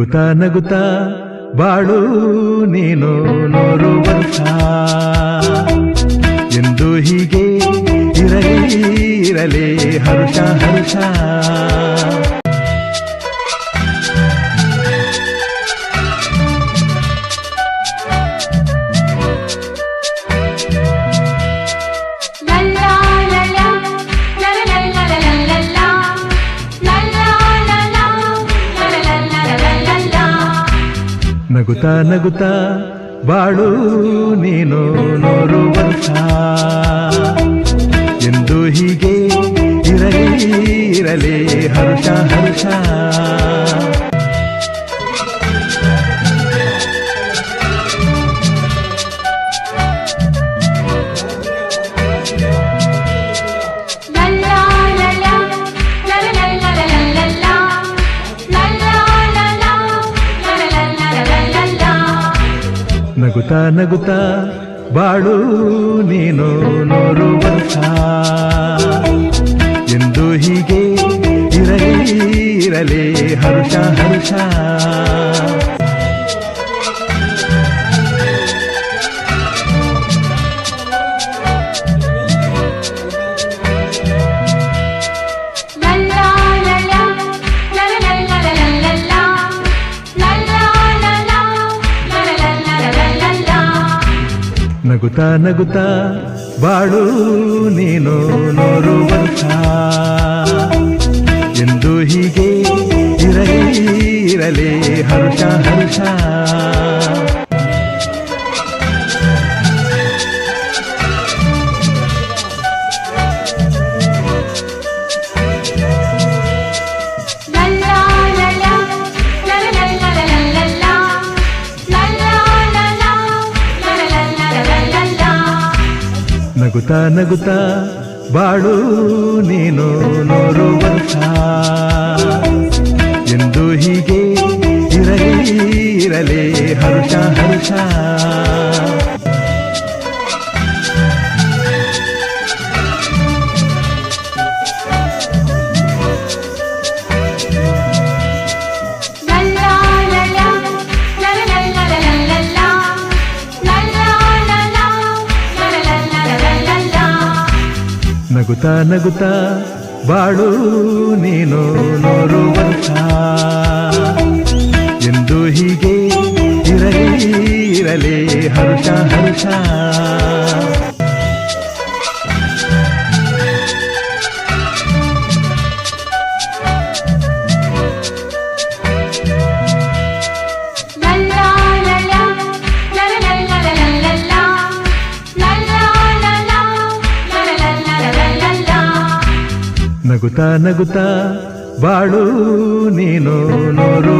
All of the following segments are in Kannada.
ನಗುತ್ತಾ ನಗುತ ಬಾಳು ನೀನು ನೋರುವಂತ ಎಂದು ಹೀಗೆ ಇರಲಿ ಇರಲಿ ಹರುಷ ಹರುಷ. ನಗುತ್ತಾ ನಗುತ್ತ ಬಾಳು ನೀನು ನೋಡುವಂತ. ಎಂದು ಹೀಗೆ ಇರಲಿ ಇರಲಿ ಹರುಷ ಹರುಷ. ನಗುತ್ತಾ ನಗುತ ಬಾಳು ನೀನು ವರ್ಷ ಎಂದು ಹೀಗೆ ಇರಲಿ ಇರಲಿ ಹರುಷ ಹರುಷ. ನಗುತ್ತಾ ನಗುತ್ತಾ ಬಾಳು ನೀನು ನೂರು ವರ್ಷ ಎಂದು ಹೀಗೆ ಇರಲಿ ಇರಲಿ ಹರ್ಷ ಹರುಷ. ನಗುತ್ತಾ ನಗುತ್ತಾ ಬಾಳು ನೀನು ವರ್ಷ ಎಂದು ಹೀಗೆ ಇರಲಿ ಇರಲಿ ಹರುಷ ಹರುಷ. ನಗುತ್ತಾ ನಗುತ್ತಾ ಬಾಳು ನೀನು ವರ್ಷ ಎಂದು ಹೀಗೆ ಇರಲಿ ಇರಲಿ ಹರುಷ ಹರುಷ. ನಗುತ್ತಾ ನಗುತ್ತಾ ಬಾಳು ನೀನು ನೂರು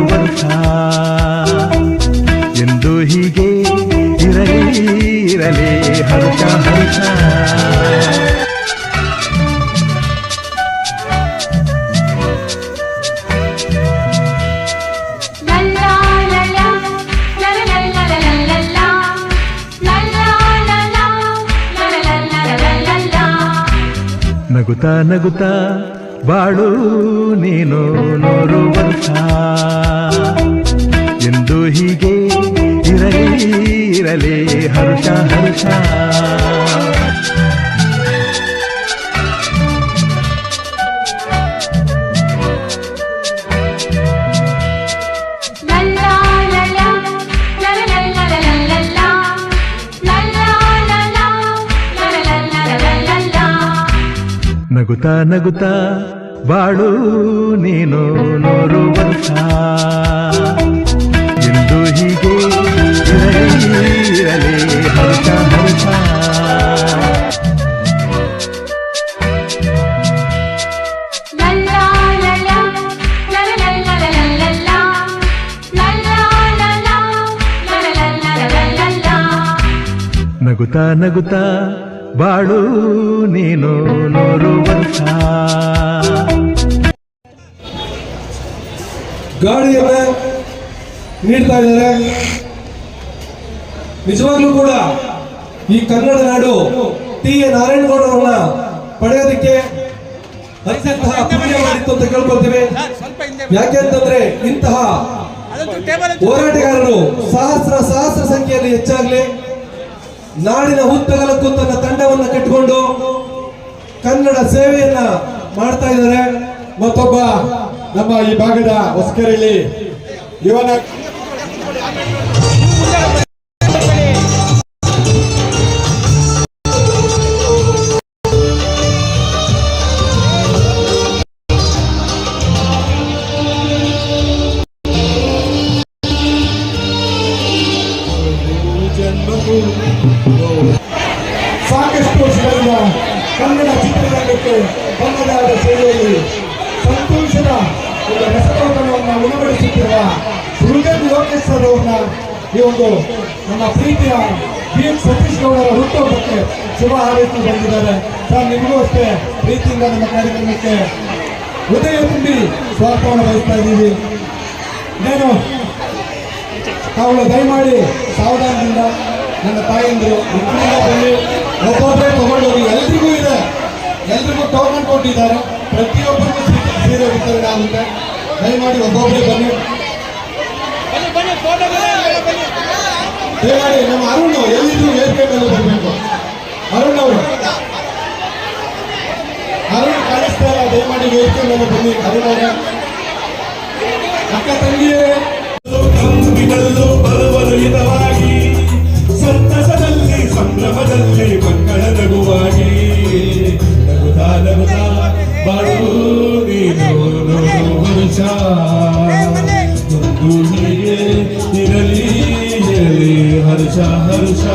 ನಗುತ್ತಾ ನಗುತ್ತ ಬಾಳು ನೀನು ವರ್ಷ ಎಂದು ಹೀಗೆ ಇರಲಿ ಇರಲಿ ಹರುಷ ಹರುಷ. ನಗುತ್ತಾ ನಗುತ್ತಾ ಬಾಳು ನೀನು ನೂರು ವರ್ಷ ಎಂದು ಹೀಗೆ ಇರಲಿ ಇರಲಿ ಹರುಷ ಹರುಷ La la la la, la la la la la la la, la la la la, la la la la la la. ನಗುತ್ತಾ ನಗುತ್ತಾ ಬಾಳು ನೀನು ವರ್ಷ ಗಾಳಿಯನ್ನ ನೀಡ್ತಾ ಇದ್ದಾರೆ. ನಿಜವಾಗ್ಲೂ ಕೂಡ ಈ ಕನ್ನಡ ನಾಡು ಟಿ ಎ ನಾರಾಯಣಗೌಡ ಅವರನ್ನ ಪಡೆಯೋದಕ್ಕೆ ಅತ್ಯಂತಹ ಪುಣ್ಯ ಮಾಡಿತ್ತು ಅಂತ ಕೇಳ್ಕೊಳ್ತೀವಿ. ಯಾಕೆ ಅಂತಂದ್ರೆ ಇಂತಹ ಹೋರಾಟಗಾರರು ಸಹಸ್ರ ಸಹಸ್ರ ಸಂಖ್ಯೆಯಲ್ಲಿ ಹೆಚ್ಚಾಗ್ಲಿ. ನಾಡಿನ ಉದ್ದಗಲಕ್ಕೂ ತನ್ನ ತಂಡವನ್ನು ಕಟ್ಟಿಕೊಂಡು ಕನ್ನಡ ಸೇವೆಯನ್ನ ಮಾಡ್ತಾ ಇದ್ದಾರೆ. ಮತ್ತೊಬ್ಬ ನಮ್ಮ ಈ ಭಾಗದ ಹೊಸಕೆರೆಯಲ್ಲಿ ಇವನ ಕನ್ನಡ ಚಿತ್ರರಂಗಕ್ಕೆ ತನ್ನದಾದ ಸೇವೆಯಲ್ಲಿ ಸಂತೋಷದ ಒಂದು ರಸತೋಟವನ್ನು ಉಣಬಡಿಸುತ್ತಿರುವ ಸುರುಗೇಂದ್ರ ಲೋಕೇಶ್ ಸರ್ ಅವ್ರನ್ನ ಈ ಒಂದು ನಮ್ಮ ಪ್ರೀತಿಯ ಬಿ ಎಂ ಸತೀಶ್ ಗೌಡರ ಹುಟ್ಟುಹಬ್ಬಕ್ಕೆ ಶುಭ ಹಾರೈಸಿ ಬಂದಿದ್ದಾರೆ ಸರ್, ನಿಮಗೂ ಅಷ್ಟೇ ಪ್ರೀತಿಯಿಂದ ನಮ್ಮ ಕಾರ್ಯಕ್ರಮಕ್ಕೆ ಹೃದಯ ತುಂಬಿ ಸ್ವಾಗತವನ್ನು ಬಯಸ್ತಾ ಇದ್ದೀವಿ. ನಾನು ತಾವು ದಯಮಾಡಿ ಸಾವಧಾನದಿಂದ ನನ್ನ ಮಕ್ಕಳಿಂದ ಬನ್ನಿ. ಕೊಟ್ಟಿದ್ದಾರೆ ಪ್ರತಿಯೊಬ್ಬರಿಗೂ ಸೀರೆ- ಸೀರೆ ವಿತರಣೆ ಆಗುತ್ತೆ. ದಯಮಾಡಿ ಒಬ್ಬೊಬ್ಬರೇ ಬನ್ನಿ. ದಯಮಾಡಿ ನಮ್ಮ ಅರುಣ್ ಎಲ್ಲಿದ್ರು ವೇದಿಕೆ ಮೇಲೆ ಬರಬೇಕು. ಅರುಣ್ ಅವರು. ಅರುಣ್ ಕಾಣಿಸ್ತಾ ಇಲ್ಲ. ದಯಮಾಡಿ ವೇದಿಕೆ ಮೇಲೆ ಬನ್ನಿ. ಅರುಣ್ ಅವರ. ಅಕ್ಕ ತಂಗಿಯೇ ಬರುವರು ಬರುವರು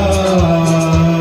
ಹರ್ಷ